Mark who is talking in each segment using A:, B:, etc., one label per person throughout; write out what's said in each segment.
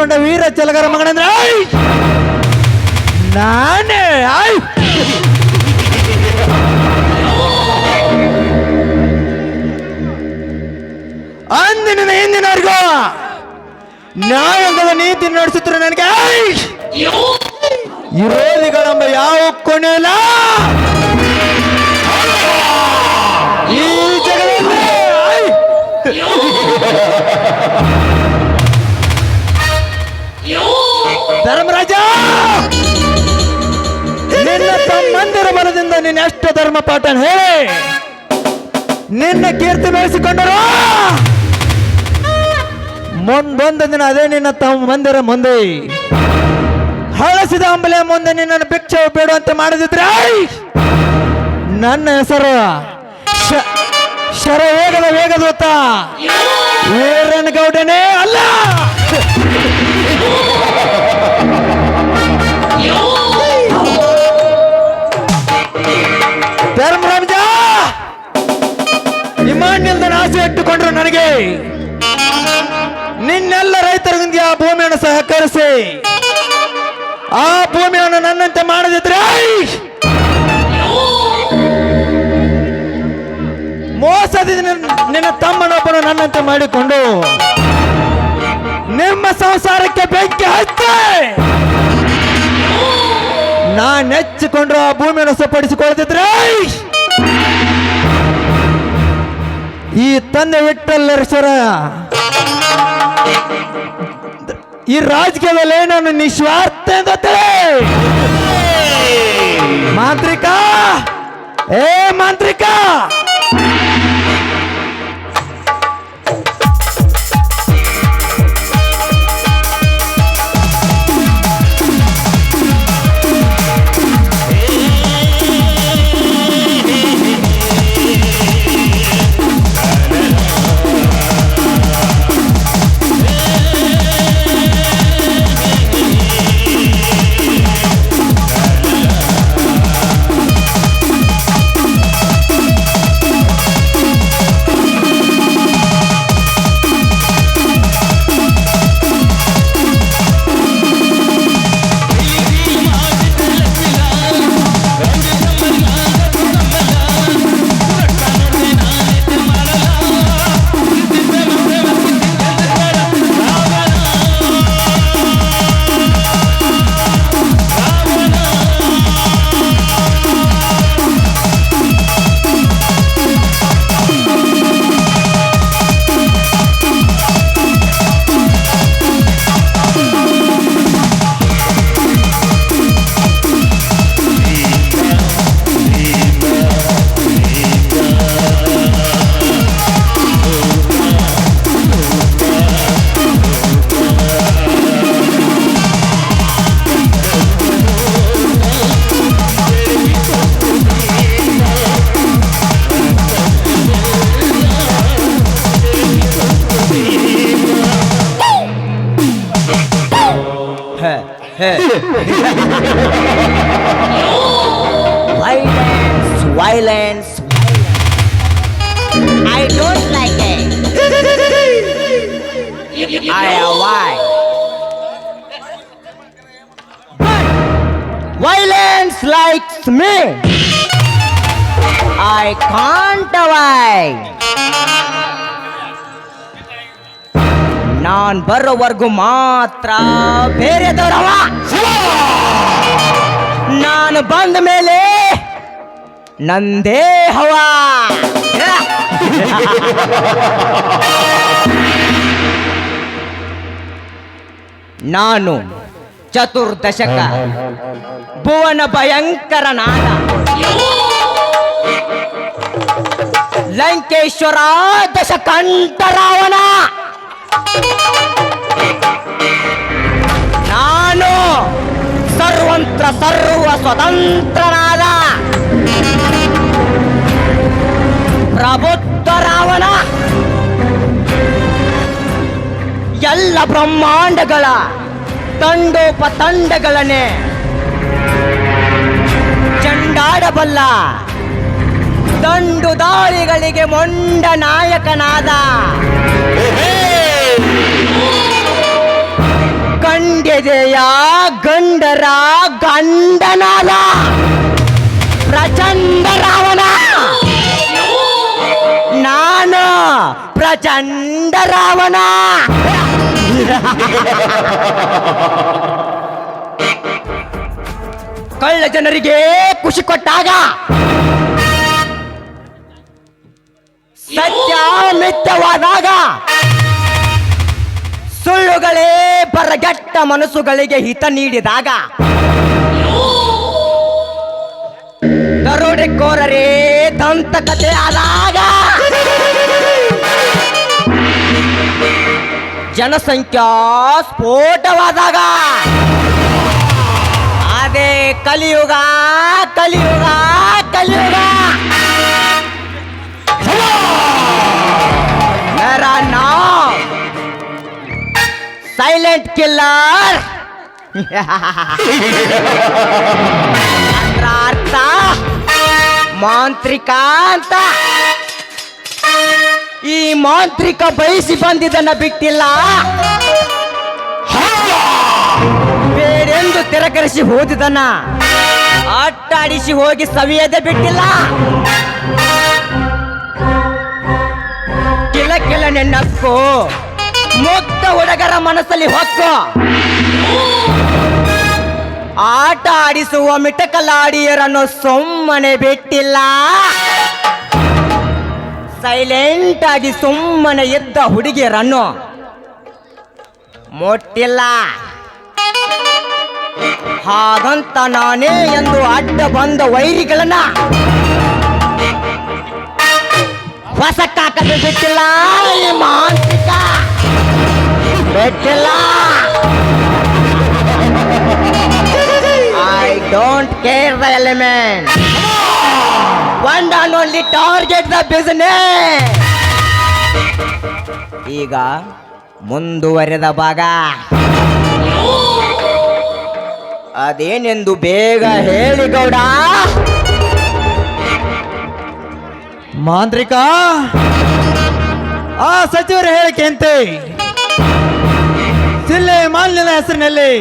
A: ಮಲ್ಲೆನಿಸಿಕೊಂಡ ವೀರ ಚಲಗರ ಮಗನಂದ್ರೆ ಆಯ್! ನಾನೇ ಆಯ್ ಅಂದಿನ ಹಿಂದಿನವರೆಗೂ ನ್ಯಾಯಾಂಗದ ನೀತಿ ನಡೆಸುತ್ತಿರೋ ನನಗೆ ಆಯ್! ವಿರೋಧಿಗಳೆಂಬ ಯಾವ ಕೊನೆಯಿಲ್ಲ ಧರ್ಮರಾಜ! ನಿನ್ನ ತಮ್ಮಂದಿರ ಬಲದಿಂದ ನೀನು ಎಷ್ಟು ಧರ್ಮ ಪಾಠ ಹೇಳಿ. ನಿನ್ನ ಕೀರ್ತಿ ಬೆಳೆಸಿಕೊಂಡರು! ಮುಂದೊಂದು ದಿನ ಅದೇ ನಿನ್ನ ತಮ್ಮಂದಿರ ಮುಂದೆ. ಹಳಸಿದ ಅಂಬಲೆ ಮುಂದೆ ನಿನ್ನನ್ನು ಭಿಕ್ಷೆ ಬೇಡುವಂತೆ ಮಾಡದಿದ್ರೆ! ನನ್ನ ಹೆಸರು ಶರ ವೇಗದ ವೇಗದೂತ. ವೀರನಗೌಡನೇ ಅಲ್ಲ! ಧರ್ಮರಾಜ ನಿಮ್ಮಣ್ಣಿಲ್ದ ಆಸೆ ಇಟ್ಟುಕೊಂಡ್ರು ನನಗೆ. ನಿನ್ನೆಲ್ಲ ರೈತರಿಗೆ ಆ ಭೂಮಿಯನ್ನು ಸಹಕರಿಸಿ ಆ ಭೂಮಿಯನ್ನು ನನ್ನಂತೆ ಮಾಡದಿದ್ರೆ! ಮೋಸದಿಂದ ನಿನ್ನ ತಮ್ಮನೊಬ್ಬನು ನನ್ನಂತೆ ಮಾಡಿಕೊಂಡು ನಿಮ್ಮ ಸಂಸಾರಕ್ಕೆ ಬೆಂಕಿ ಹಚ್ಚಿ! ನಾ ನೆಚ್ಚಿಕೊಂಡ್ರ ಆ ಭೂಮಿಯನ್ನು ಸಪಡಿಸಿಕೊಳ್ಳದಿದ್ರೆ ಆಯ್! ಈ ತಂದೆ ಸರ ಈ ರಾಜಕೀಯದಲ್ಲಿ ನಾನು ನಿಸ್ವಾರ್ಥ. ಮಾಂತ್ರಿಕ, ಏ ಮಾಂತ್ರಿಕ
B: Violence, violence, I don't like it. I avoid. But violence likes me. I can't avoid. ನಾನ್ ಬರೋವರೆಗೂ ಮಾತ್ರ ಬೇರೆದವರವ. ನಾನು ಬಂದ ಮೇಲೆ ನಂದೇ ಹವಾ. ನಾನು ಚತುರ್ದಶಕ ಭುವನ ಭಯಂಕರನಾದ ಲಂಕೇಶ್ವರ ದಶಕಂಠರಾವಣ ನಾನು ಸರ್ವಂತ್ರ ಸರ್ವ ಸ್ವತಂತ್ರನಾದ ಪ್ರಬುದ್ಧ ರಾವಣ. ಎಲ್ಲ ಬ್ರಹ್ಮಾಂಡಗಳ ತಂಡೋಪತಂಡಗಳನ್ನೇ ಚಂಡಾಡಬಲ್ಲ ದಂಡು ದಾಳಿಗಳಿಗೆ ಮೊಂಡ ನಾಯಕನಾದ ಕಂಡೆದೆಯ ಗಂಡರ ಗಂಡನಾದ ಪ್ರಚಂಡ ರಾವಣ. ನಾನು ಪ್ರಚಂಡ ರಾವಣ. ಕಳ್ಳ ಜನರಿಗೆ ಖುಷಿ ಕೊಟ್ಟಾಗ ಸತ್ಯ ಮಿಥ್ಯವಾದಾಗ ಸುಳ್ಳುಗಳೇ ಬರಗೆಟ್ಟ ಮನಸ್ಸುಗಳಿಗೆ ಹಿತ ನೀಡಿದಾಗ ದರೋಡೆಕೋರರೇ ದಂತಕತೆ ಆದಾಗ ಜನಸಂಖ್ಯಾ ಸ್ಫೋಟವಾದಾಗ ಅದೇ ಕಲಿಯುಗ ಕಲಿಯುಗ ಕಲಿಯುಗ. ನರ ನಾ ಸೈಲೆಂಟ್ ಕಿಲ್ಲರ್ ಅರ್ಥ ಮಾಂತ್ರಿಕ ಅಂತ. ಈ ಮಾಂತ್ರಿಕ ಬಯಸಿ ಬಂದಿದ್ದನ್ನ ಬಿಟ್ಟಿಲ್ಲ. ಬೇರೆಂದು ತಿರಕರಿಸಿ ಹೋದಿದನ್ನ ಅಟ್ಟಾಡಿಸಿ ಹೋಗಿ ಸವಿಯದೆ ಬಿಟ್ಟಿಲ್ಲ. ಕಿಲ ಕಿಲ ನೆನ್ನಕ್ಕೋ ಮುಗ್ಧ ಹುಡುಗರ ಮನಸ್ಸಲ್ಲಿ ಹೊಕ್ಕು. ಆಟ ಆಡಿಸುವ ಮಿಟಕಲಾಡಿಯರನ್ನು ಸುಮ್ಮನೆ ಬಿಟ್ಟಿಲ್ಲ. ಸೈಲೆಂಟ್ ಆಗಿ ಸುಮ್ಮನೆ ಇದ್ದ ಹುಡುಗಿಯರನ್ನು ಮುಟ್ಟಿಲ್ಲ. ಹಾಗಂತ ನಾನೇ ಎಂದು ಅಡ್ಡ ಬಂದ ವೈರಿಗಳನ್ನ ಹೊಸಕ್ಕಾಕಲು ಬಿಟ್ಟಿಲ್ಲ ಮಾಂತ್ರಿಕ. I don't care the element one and only target the business ಈಗ ಮುಂದುವರೆದ ಭಾಗ. ಅದೇನೆಂದು ಬೇಗ ಹೇಳಿ ಗೌಡ.
A: ಮಾಂತ್ರಿಕ, ಆ ಸಚಿವರು ಹೇಳಿಕೆಯಂತೆ ಜಿಲ್ಲೆ ಮಾಲಿನ್ಯದ ಹೆಸರಿನಲ್ಲಿ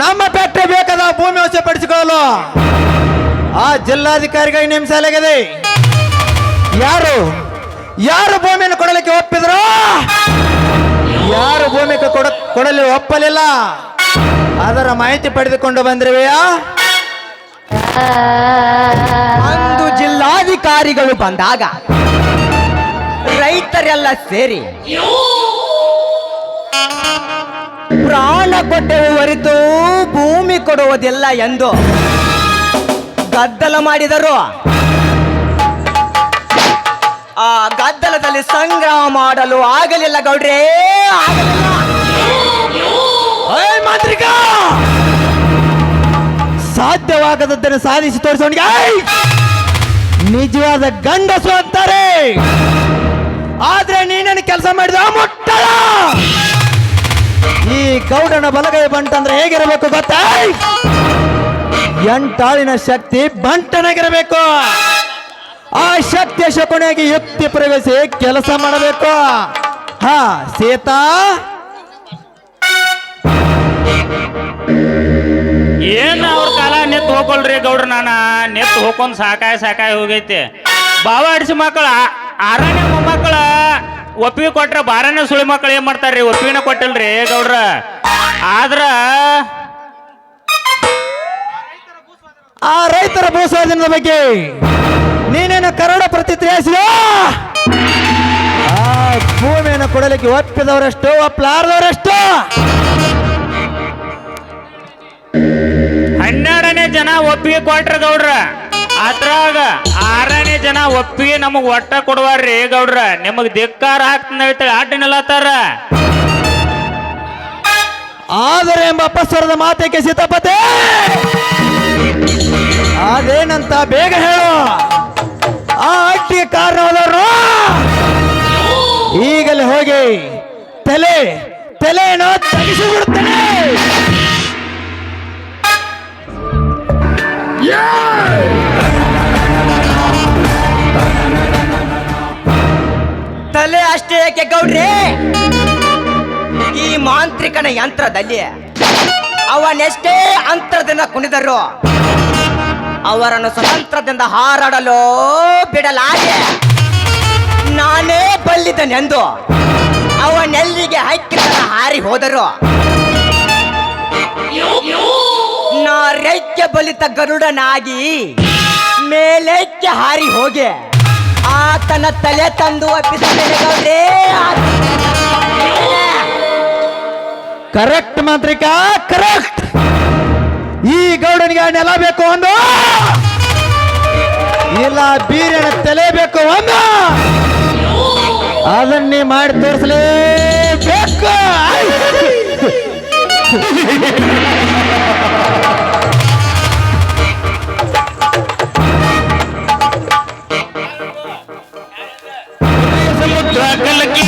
A: ನಮ್ಮ ಪೆಟ್ಟೆ ಬೇಕಾದ ಭೂಮಿ ವಶಪಡಿಸಿಕೊಳ್ಳಲು ಆ ಜಿಲ್ಲಾಧಿಕಾರಿಗಾಗಿ ನೇಮಿಸಲಾಗಿದೆ ಯಾರು? ಯಾರು ಭೂಮಿಯನ್ನು ಕೊಡಲಿಕ್ಕೆ ಒಪ್ಪಿದ್ರು? ಯಾರು ಭೂಮಿ ಕೊಡ ಕೊಡಲು ಒಪ್ಪಲಿಲ್ಲ? ಅದರ ಮಾಹಿತಿ ಪಡೆದುಕೊಂಡು ಬಂದಿರುವೆಯಾ?
B: ಅಂದು ಜಿಲ್ಲಾಧಿಕಾರಿಗಳು ಬಂದಾಗ ರೈತರೆಲ್ಲ ಸೇರಿ ಪ್ರಾಣ ಕೊಟ್ಟೆವು ಹೊರತು ಭೂಮಿ ಕೊಡುವುದಿಲ್ಲ ಎಂದು ಗದ್ದಲ ಮಾಡಿದರು. ಆ ಗದ್ದಲದಲ್ಲಿ ಸಂಗ್ರಹ ಮಾಡಲು ಆಗಲಿಲ್ಲ ಗೌಡ್ರೇ
A: ಮಾಂತ್ರಿಕ! ಸಾಧ್ಯವಾಗದದ್ದನ್ನು ಸಾಧಿಸಿ ತೋರಿಸೋಣ ನಿಜವಾದ ಗಂಡಸು ಅಂತಾರೆ. ಆದ್ರೆ ನೀನೇನು ಕೆಲಸ ಮಾಡಿದ ಮುಟ್ಟಳ! ಈ ಗೌಡನ ಬಲಗೈ ಬಂಟಂದ್ರೆ ಹೇಗಿರಬೇಕು ಗೊತ್ತಾ? ಎಂಟಾಳಿನ ಶಕ್ತಿ ಬಂಟನಾಗಿರಬೇಕು. ಆ ಶಕ್ತಿಯ ಶಕುಣಿಯಾಗಿ ಯುಕ್ತಿ ಪ್ರವೇಶಿ ಕೆಲಸ ಮಾಡಬೇಕು. ಹಾ, ಸೀತಾ?
C: ಏನ್ ಅವ್ರ ಕಾಲ ನೆತ್ತು ಹೋಗಲ್ರಿ ಗೌಡ್ರ ನಾನ? ನೆತ್ ಹೋಕೊಂಡ್ ಸಾಕಾಯ್ ಸಾಕಾಯ್ ಹೋಗೈತಿ. ಬಾವ ಮಕ್ಕಳ. ಆರನೇ ಮೊಮ್ಮಕ್ಕಳ ಒಪ್ಪಿಗೆ ಕೊಟ್ರ ಬಾರನೇ ಸುಳಿ ಮಕ್ಕಳು ಏನ್ ಮಾಡ್ತಾರ್ರಿ? ಒಪ್ಪಿಗೆನ ಕೊಟ್ಟಿಲ್ರಿ ಗೌಡ್ರ. ಆದ್ರ
A: ಆ ರೈತರ ಭೂಸ್ವಾಧೀನದ ಬಗ್ಗೆ ನೀನೇನು ಕರಡ ಪ್ರತಿಕ್ರಿಯಿಸಿದ? ಆ ಭೂಮಿಯನ್ನು ಕೊಡಲಿಕ್ಕೆ ಒಪ್ಪಿದವರಷ್ಟು ಒಪ್ಪಲಾರದವರೆಷ್ಟು
C: ಹನ್ನೆರಡನೇ ಜನ ಒಪ್ಪಿಗೆ ಕೊಟ್ರ ಗೌಡ್ರ. ಅದ್ರಾಗ ಆರನೇ ಜನ ಒಪ್ಪಿಗೆ ನಮಗ್ ಒಟ್ಟ ಕೊಡವಾರ್ರಿ ಗೌಡ್ರ, ನಿಮಗ್ ಧಿಕ್ಕಾರ ಹಾಕ್ತ ಆಟ ನಿಲ್ಲತ್ತಾರ?
A: ಆದರೆ ಎಂಬ ಅಪಸ್ವರದ ಮಾತೇಕೆ ಸೀತಾಪತೆ? ಅದೇನಂತ ಬೇಗ ಹೇಳು. ಆ ಅಟ್ಟಿಗೆ ಕಾರಣವಾದವರು ಈಗಲೇ ಹೋಗಿ
B: ತಲೆ, ತಲೆಯನ್ನು ತಗಿಸಿಬಿಡುತ್ತೇನೆ ಗೌಡ್ರಿ! ಈ ಮಾಂತ್ರಿಕನ ಯಂತ್ರದಲ್ಲಿ ಅವನೆಷ್ಟೇ ಅಂತರದಿಂದ ಕುಣಿದರು ಅವರನ್ನು ಸ್ವತಂತ್ರದಿಂದ ಹಾರಾಡಲು ಬಿಡಲಾಗೆ ನಾನೇ ಬಲ್ಲಿದನೆಂದು ಅವನೆಲ್ಲಿಗೆ ಹಕ್ಕಿತರ ಹಾರಿ ಹೋದರು ನಾ ರೆಕ್ಕೆ ಬಲಿತ ಗರುಡನಾಗಿ ಮೇಲೆಕ್ಕೆ ಹಾರಿ ಹೋಗಿ. ಆತನ ತಲೆ ತಂದು ಗೌಡ್ರಿ
A: ಕರೆಕ್ಟ್ ಮಾಂತ್ರಿಕ ಕರೆಕ್ಟ್ ಈ ಗೌಡನಿಗೆ ನೆಲ ಬೇಕು ಒಂದು. ಇಲ್ಲ, ಬೀರನ ತಲೆ ಬೇಕು ಒಂದು. ಅದನ್ನೇ ಮಾಡಿ ತೋರಿಸಲೇಬೇಕು.
D: लगी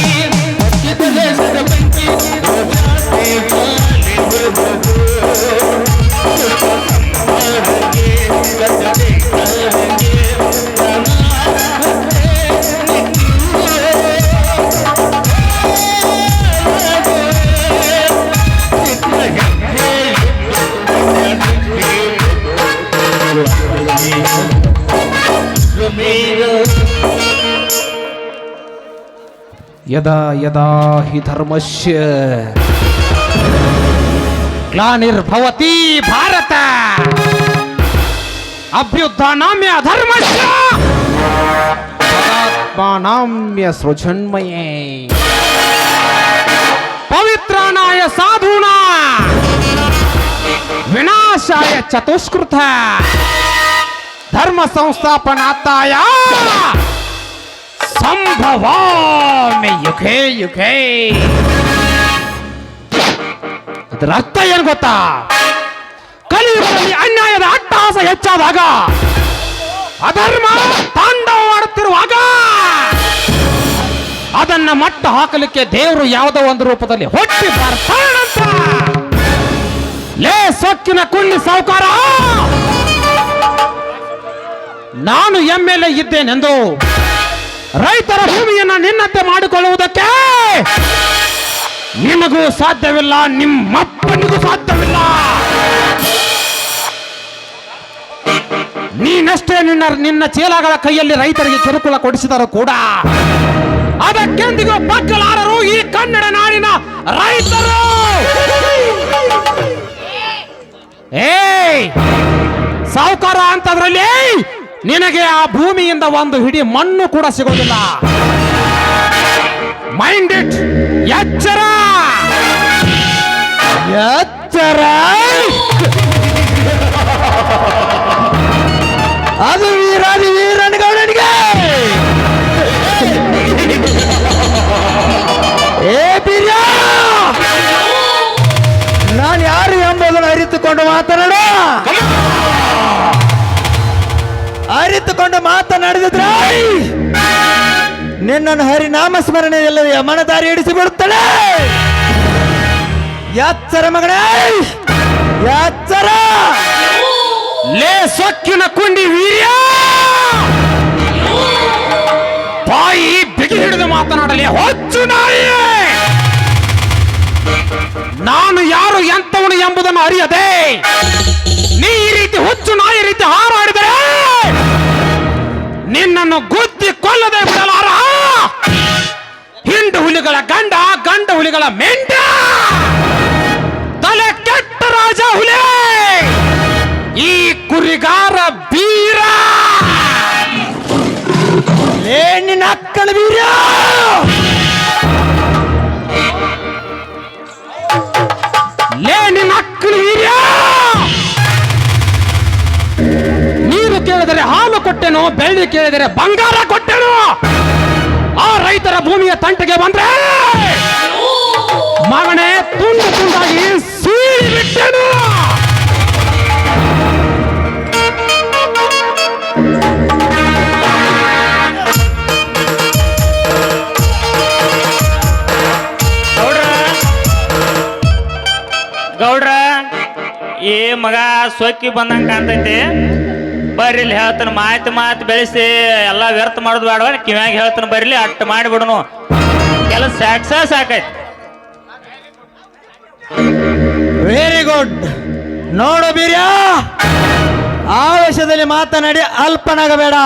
D: यदा यदा हि धर्मस्य ग्लानिर्भवति भारत। अभ्युत्थानाम्य अधर्मस्य। तदात्मानाम्य सृजन्मये। पवित्राणाय साधुना। विनाशाय चतुष्कृत। धर्म संस्थापनाताया ಸಂಭವಾಮಿ, ಯುಖೇ ಯುಖೇ. ಅದರ ಅರ್ಥ ಏನ್ ಗೊತ್ತಾ? ಕಲಿಯುಗದಲ್ಲಿ ಅನ್ಯಾಯದ ಅಟ್ಟಹಾಸ ಹೆಚ್ಚಾದಾಗ, ಅಧರ್ಮ ತಾಂಡವವಾಡುತ್ತಿರುವಾಗ ಅದನ್ನ ಮಟ್ಟ ಹಾಕಲಿಕ್ಕೆ ದೇವರು ಯಾವುದೋ ಒಂದು ರೂಪದಲ್ಲಿ ಹೊಟ್ಟಿ ಬರ್ತಾನಂತ. ಲೇ, ಸೊಕ್ಕಿನ ಕುಂಡಿ ಸಾವುಕಾರ! ನಾನು ಎಂ ಎಲ್ ಎ ಇದ್ದೇನೆಂದು ರೈತರ ಭೂಮಿಯನ್ನ ನಿನ್ನಂತೆ ಮಾಡಿಕೊಳ್ಳುವುದಕ್ಕೆ ನಿಮಗೂ ಸಾಧ್ಯವಿಲ್ಲ, ನಿಮ್ಮಪ್ಪನಿಗೂ ಸಾಧ್ಯವಿಲ್ಲ. ನೀನಷ್ಟೇ ನಿನ್ನ ನಿನ್ನ ಚೀಲಗಳ ಕೈಯಲ್ಲಿ ರೈತರಿಗೆ ಕಿರುಕುಳ ಕೊಡಿಸಿದರೂ ಕೂಡ ಅದಕ್ಕೆಂದಿಗೂ ಬಗ್ಗಲಾರರು ಈ ಕನ್ನಡ ನಾಡಿನ ರೈತರು. ಏಯ್! ಸಾವುಕಾರ ಅಂತದ್ರಲ್ಲಿ ನಿನಗೆ ಆ ಭೂಮಿಯಿಂದ ಒಂದು ಹಿಡಿ ಮಣ್ಣು ಕೂಡ ಸಿಗೋದಿಲ್ಲ. ಮೈಂಡ್ ಇಟ್ ಎಚ್ಚರ.
A: ಎಚ್ಚರ. ಅದು ವೀರಾದಿ ವೀರನ ಗೌಡನಿಗೆ ಏ ಬೀರ್ಯ ನಾನು ಯಾರು ಎಂಬುದನ್ನು ಅರಿತುಕೊಂಡು ಮಾತನಾಡ. ಅರಿತುಕೊಂಡು ಮಾತನಾಡಿದ್ರೆ ನಿನ್ನನ್ನು ಹರಿನಾಮ ಸ್ಮರಣೆ ಇಲ್ಲದೆ ಮನದಾರಿ ಇಡಿಸಿ ಬಿಡುತ್ತಾಳೆ ಯಾತ್ಸರ ಮಗನೇ, ಯಾತ್ಸರ.
D: ಲೇ ಸೊಕ್ಕಿನ ಕುಂಡಿ ವೀರ್ಯ. ಬಾಯಿ ಬಿಗಿ ಹಿಡಿದು ಮಾತನಾಡಲಿ, ಹೊಚ್ಚು ನಾಯಿ. ನಾನು ಯಾರು ಎಂತವನು ಎಂಬುದನ್ನು ಅರಿಯದೆ. ನೀ ಈ ರೀತಿ ಹುಚ್ಚು ನಾಯಿ ರೀತಿ ಹಾರಾಡಿದರೆ ನಿನ್ನನ್ನು ಗುದ್ದಿ ಕೊಲ್ಲದೆ ಬಿಡಲಾರ ಹಿಂಡು ಹುಲಿಗಳ ಗಂಡ ಗಂಡ ಹುಲಿಗಳ ಮೆಂಡ! ತಲೆ ಕೆಟ್ಟ ರಾಜ ಹುಲಿ! ಈ ಕುರಿಗಾರ ಬೀರ
A: ಏನಿನ ಅಕ್ಕನ ಬೀರ
D: ಲೇ, ನಿನ್ನ ಅಕ್ಕನ ವೀರ್ಯ ಕೇಳಿದರೆ ಹಾಲು ಕೊಟ್ಟೆನು, ಬೆಳ್ಳಿ ಕೇಳಿದರೆ ಬಂಗಾರ ಕೊಟ್ಟೆನು, ಆ ರೈತರ ಭೂಮಿಯ ತಂಟೆಗೆ ಬಂದ್ರೆ ಮಗನೇ ತುಂಡು ತುಂಡಾಗಿ ಸೀಳಿಬಿಟ್ಟೆನು ಗೌಡ್ರ
C: ಏ ಮಗ ಸೊಕ್ಕಿ ಬಂದಂಗ ಕಾಣ್ತೈತಿ. ಬರ್ರಿ ಹೇಳ್ತಾನ, ಮಾತು ಮಾತು ಬೆಳೆಸಿ, ಎಲ್ಲ ವ್ಯರ್ಥ ಮಾಡೋದು ಬೇಡವ ಕಿವ್ಯಾಗ ಹೇಳ್ತಾನೆ ಬರ್ಲಿ ಅಟ್ಟು ಮಾಡಿಬಿಡನು. ಎಲ್ಲ ಸಾಕ್ಸ ಸಾಕೈತಿ
A: ವೆರಿ ಗುಡ್ ನೋಡು ಬೀರ್ಯ. ಆವೇಶದಲ್ಲಿ ಮಾತನಾಡಿ ಅಲ್ಪನಾಗಬೇಡ.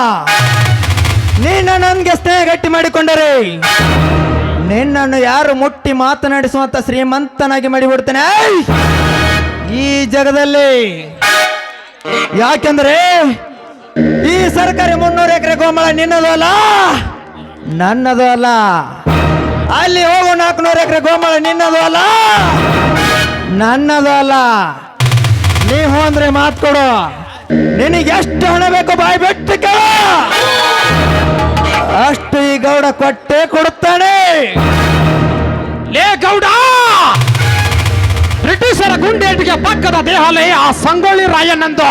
A: ನಿನ್ನ ನನ್ಗೆ ಸ್ನೇಹ ಗಟ್ಟಿ ಮಾಡಿಕೊಂಡರೆ, ನಿನ್ನನ್ನು ಯಾರು ಮುಟ್ಟಿ ಮಾತನಾಡಿಸುವಂತ ಶ್ರೀಮಂತನಾಗಿ ಮಾಡಿಬಿಡ್ತೇನೆ! ಈ ಜಗದಲ್ಲಿ ಯಾಕೆಂದ್ರೆ ಈ ಸರ್ಕಾರಿ ಮುನ್ನೂರು ಎಕರೆ ಗೋಮಳ ನಿನ್ನದು ಅಲ್ಲ, ನನ್ನದು ಅಲ್ಲ. ಅಲ್ಲಿ ಹೋಗು ನಾಲ್ಕುನೂರು ಎಕರೆ ಗೋಮಳ ನಿನ್ನದು ಅಲ್ಲ, ನನ್ನದು ಅಲ್ಲ. ನೀವು ಅಂದ್ರೆ ಮಾತು ಕೊಡು. ನಿನಗೆ ಎಷ್ಟು ಹಣ ಬೇಕು ಬಾಯಿ ಬಿಟ್ಟು ಕೇಳ. ಅಷ್ಟು ಈ ಗೌಡ ಕೊಟ್ಟೆ ಕೊಡುತ್ತಾನೆ.
D: ಲೇ ಗೌಡ! ಬ್ರಿಟಿಷರ ಗುಂಡೇಟಿಗೆ ಪಕ್ಕದ ದೇಹಾಲಯ, ಆ ಸಂಗೊಳ್ಳಿ ರಾಯನಂದು.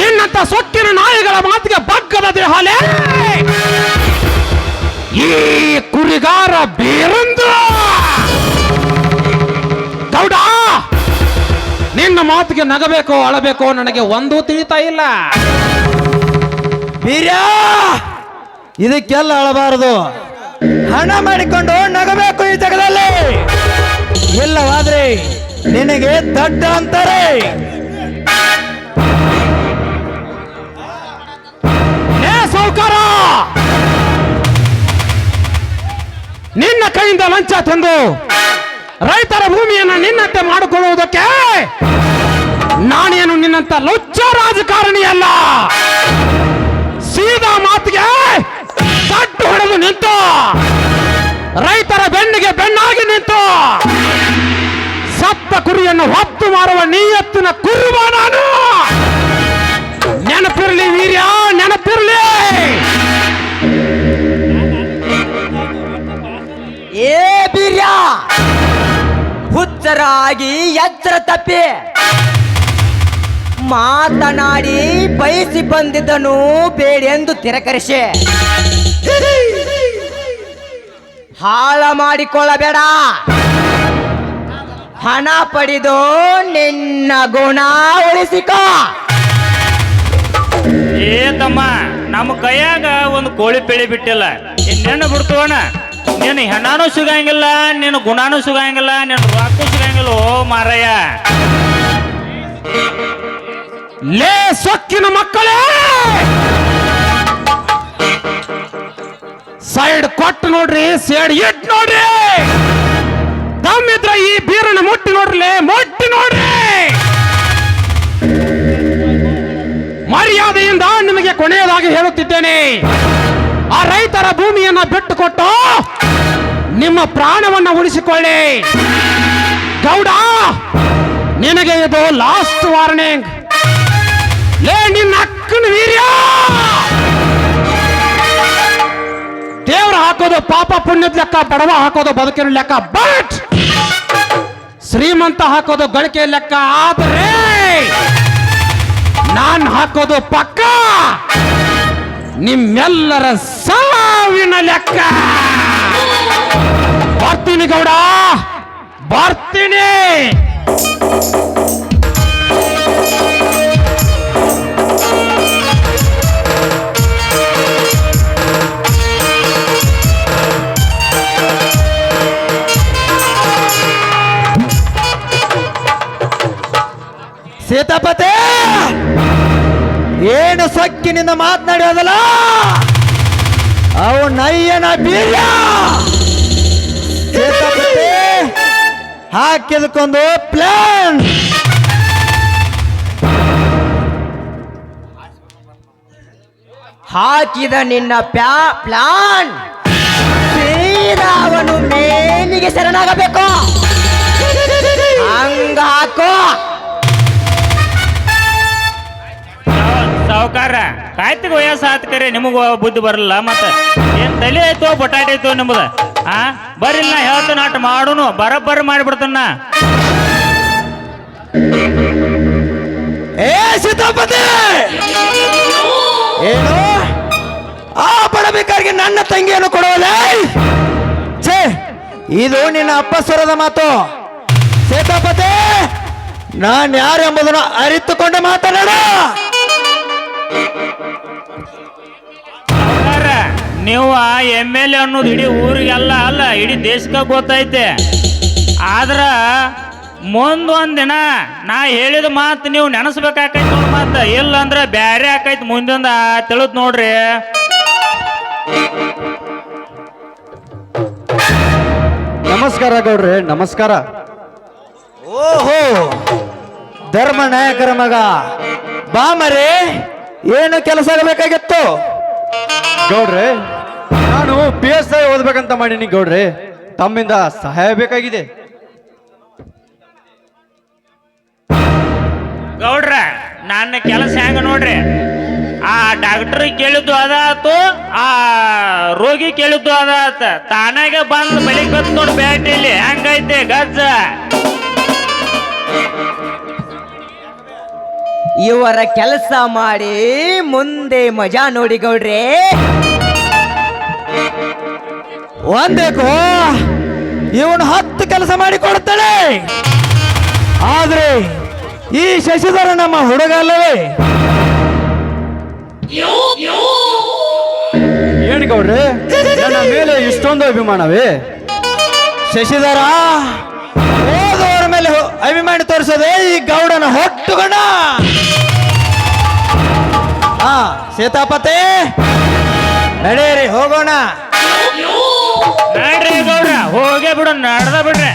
D: ನಿನ್ನಂತ ಸೊಕ್ಕಿನ ನಾಯಿಗಳ ಮಾತಿಗೆ ಬಗ್ಗದ ದೇಹಾಲಯ. ಈ ಕುರಿಗಾರ ಬೀರಂದು. ಗೌಡ, ನಿನ್ನ ಮಾತಿಗೆ ನಗಬೇಕೋ, ಅಳಬೇಕೋ ನನಗೆ ಒಂದೂ ತಿಳಿತಾ ಇಲ್ಲ.
A: ಬೀರ್ಯ, ಇದಕ್ಕೆಲ್ಲ ಅಳಬಾರದು. ಹಣ ಮಾಡಿಕೊಂಡು ನಗಬೇಕು ಈ ಜಗದಲ್ಲಿ. ಇಲ್ಲವಾದ್ರೆ ನಿನಗೆ ದಡ್ಡ ಅಂತಾರೆ.
D: ಸೌಕಾರ ನಿನ್ನ ಕೈಯಿಂದ ಲಂಚ ತಂದು ರೈತರ ಭೂಮಿಯನ್ನು ನಿನ್ನಂತೆ ಮಾಡಿಕೊಳ್ಳುವುದಕ್ಕೆ ನಾನೇನು ನಿನ್ನಂತ ಲುಚ್ಚ ರಾಜಕಾರಣಿ ಅಲ್ಲ. ಸೀದಾ ಮಾತಿಗೆ ತಟ್ಟು ಹೊಡೆದು ನಿಂತು. ರೈತರ ಬೆನ್ನಿಗೆ ಬೆನ್ನಾಗಿ ನಿಂತು ಸತ್ತ ಕುರಿಯನ್ನು ಹೊತ್ತು ಮಾರುವ ನೀಯತ್ತಿನ ಕುರುಬ ನಾನು. ನೆನಪಿರ್ಲಿ ವೀರ್ಯ, ನೆನಪಿರ್ಲಿ.
B: ಏ ಬೀರ್ಯ ಹುಚ್ಚರಾಗಿ ಎಚ್ಚರ ತಪ್ಪಿ ಮಾತನಾಡಿ ಬಯಸಿ ಬಂದಿದ್ದನು ಬೇಡೆಂದು ತಿರಕರಿಸಿ. ಹಾಳ ಮಾಡಿಕೊಳ್ಳಬೇಡ. ಹಣ ಪಡೆದು ನಿನ್ನ ಗುಣ ಉಳಿಸಿಕೋ.
C: ಏ ತಮ್ಮ ನಮ್ಮ ಕೈಯಾಗ ಒಂದು ಕೋಳಿ ಪೇಳಿ ಬಿಟ್ಟಿಲ್ಲ. ಇನ್ನೇನು ಬಿಡ್ತೋಣ ನೀನು ಹೆಣ್ಣಾನು ಸಿಗಂಗಿಲ್ಲ ನಿನ್ನ ಗುಣಾನು ಸಿಗಂಗಿಲ್ಲ ನಿನ್ನ ರೊಕ್ಕ ಸಿಗಂಗಿಲ್ಲ ಓ ಮಾರಯ್ಯ.
D: ಲೇ ಸೊಕ್ಕಿನ ಮಕ್ಕಳೇ! ಸೈಡ್ ಕೊಟ್ಟು ನೋಡ್ರಿ, ಸೇಡ್ ಇಟ್ ನೋಡ್ರಿ. ತಮ್ಮಿದ್ರ ಈ ಬೀರನ ಮುಟ್ಟಿ ನೋಡ್ರಿ ಮುಟ್ಟಿ ನೋಡ್ರಿ. ಮರ್ಯಾದೆಯಿಂದ ನಿಮಗೆ ಕೊನೆಯದಾಗಿ ಹೇಳುತ್ತಿದ್ದೇನೆ. ಆ ರೈತರ ಭೂಮಿಯನ್ನ ಬಿಟ್ಟು ಕೊಟ್ಟು ನಿಮ್ಮ ಪ್ರಾಣವನ್ನ ಉಳಿಸಿಕೊಳ್ಳಿ. ಗೌಡ, ನಿನಗೆ ಇದು ಲಾಸ್ಟ್ ವಾರ್ನಿಂಗ್ ಲೇ, ನಿನ್ನ ಅಕ್ಕನ ವೀರ್ಯ! ಹಾಕೋದು ಪಾಪ ಪುಣ್ಯದ ಲೆಕ್ಕ, ಬಡವ ಹಾಕೋದು ಬದುಕಿನ ಲೆಕ್ಕ ಬಟ್ ಶ್ರೀಮಂತ ಹಾಕೋದು ಗಳಿಕೆ ಲೆಕ್ಕ, ಆದರೆ ನಾನ್ ಹಾಕೋದು ಪಕ್ಕ ನಿಮ್ಮೆಲ್ಲರ ಸಾವಿನ ಲೆಕ್ಕ. ಬರ್ತೀನಿ ಗೌಡ, ಬರ್ತೀನಿ.
A: ಸೀತಾಪತಿ! ಏನು ಸೊಕ್ಕಿನಿಂದ ಮಾತನಾಡೋದಲ್ಲ ಅವು ನಯ್ಯನ ಬೀಜ ಸೀತಾಪತಿ, ಹಾಕಿದಕ್ಕೊಂದು ಪ್ಲಾನ್
B: ಹಾಕಿದ ನಿನ್ನ ಪ್ಯಾ ಪ್ಲಾನ್ ಅವನು ಮೇಲಿಗೆ ಶರಣಾಗಬೇಕು. ಹಂಗ ಹಾಕೋ.
C: ಸಾವುಕಾರ ಕಾಯ್ತಿಗೆ ವಯಸ್ಸು ಆತ್ ಕರೆ, ನಿಮಗ ಬುದ್ಧಿ ಬರಲ್ಲ ಮತ್ತೆ ಏನ್ ತಲೆ ಐತೋ ಬಟಾಟೆ ಐತೋ ನಿಮ್ದ? ಆ? ಬರ್ರಿ ನಾ ಹೇಳ್ತೇನೆ ಅಟ್ ಮಾಡುನು, ಬರಬ್ಬರ ಮಾಡಿಬಿಡ್ತಾನ.
A: ಏ ಸೀತಾಪತಿ ಏನು? ಆ ಬಡಬೇಕಾಗಿ ನನ್ನ ತಂಗಿಯನ್ನು ಕೊಡೋಲ್ಲ ಛೇ, ಇದು ನಿನ್ನ ಅಪ್ಪ ಸ್ವರದ ಮಾತು. ಸೇತಾಪತಿ ನಾನು ಯಾರು ಎಂಬುದನ್ನು ಅರಿತುಕೊಂಡು ಮಾತನಾಡ.
C: ನೀವು ಎಂ ಎಲ್ ಎ ಅನ್ನೋದು ಇಡೀ ಊರಿಗೆಲ್ಲ ಅಲ್ಲ ಇಡೀ ದೇಶಕ್ಕೆ ಗೊತ್ತೈತೆ. ಆದ್ರ ಮುಂದ್ ಒಂದ್ ದಿನ ನಾ ಹೇಳಿದ ಮಾತು ನೀವು ನೆನಸ್ಬೇಕಾಕೈತಿ ನೋಡಿ ಮಾತ. ಇಲ್ಲ ಅಂದ್ರೆ ಬ್ಯಾರೆ ಆಕೈತಿ ಮುಂದಿಂದ ತಿಳಿದ್ ನೋಡ್ರಿ.
E: ನಮಸ್ಕಾರ ಗೌಡ್ರಿ ನಮಸ್ಕಾರ.
A: ಓಹೋ. ಧರ್ಮ ನಾಯಕರ ಮಗ. ಬಾ ಮರೆ ಏನು ಕೆಲಸ ಆಗಬೇಕಾಗಿತ್ತು?
E: ಗೌಡ್ರೆ ನಾನು ಪಿ ಎಸ್ ಐ ಓದ್ಬೇಕಂತ ಮಾಡೀನಿ ಗೌಡ್ರೆ. ತಮ್ಮಿಂದ ಸಹಾಯ ಬೇಕಾಗಿದೆ.
C: ಗೌಡ್ರ ನನ್ನ ಕೆಲಸ ಹೆಂಗ ನೋಡ್ರಿ? ಆ ಡಾಕ್ಟರ್ ಕೇಳಿದ್ದು ಅದಾತು ಆ ರೋಗಿ ಕೇಳಿದ್ದು ಅದಾತ ತಾನಾಗೆ ಬಂದು ಬಳಿಕ್ ಬತ್ ನೋಡಿ ಬ್ಯಾಟಿಲಿ ಹೆಂಗೈತೆ ಗಜ್ಜ?
B: ಇವರ ಕೆಲಸ ಮಾಡಿ ಮುಂದೆ ಮಜಾ ನೋಡಿ ಗೌಡ್ರಿ.
A: ಒಂದೇಕು ಇವನು ಹತ್ತು ಕೆಲಸ ಮಾಡಿ ಕೊಡ್ತಾಳೆ ಆದ್ರೆ ಈ ಶಶಿಧರ ನಮ್ಮ ಹುಡುಗ ಅಲ್ಲವೇ?
E: ಏನ್ ಗೌಡ್ರಿ ನನ್ನ ಮೇಲೆ ಇಷ್ಟೊಂದು ಅಭಿಮಾನವೇ?
A: ಶಶಿಧರ ಹೋದವರ ಮೇಲೆ ಅಭಿಮಾನಿ ತೋರಿಸೋದೇ ಈ ಗೌಡನ ಹೊಟ್ಟುಗಣ. ಹಾ ಸೀತಾಪತಿ ನಡೆಯಿರಿ ಹೋಗೋಣ.
C: ನಡ್ರಿ ಗೌಡ್ರ ಹೋಗೇ ಬಿಡು ನಡ್ದ ಬಿಡ್ರಿ.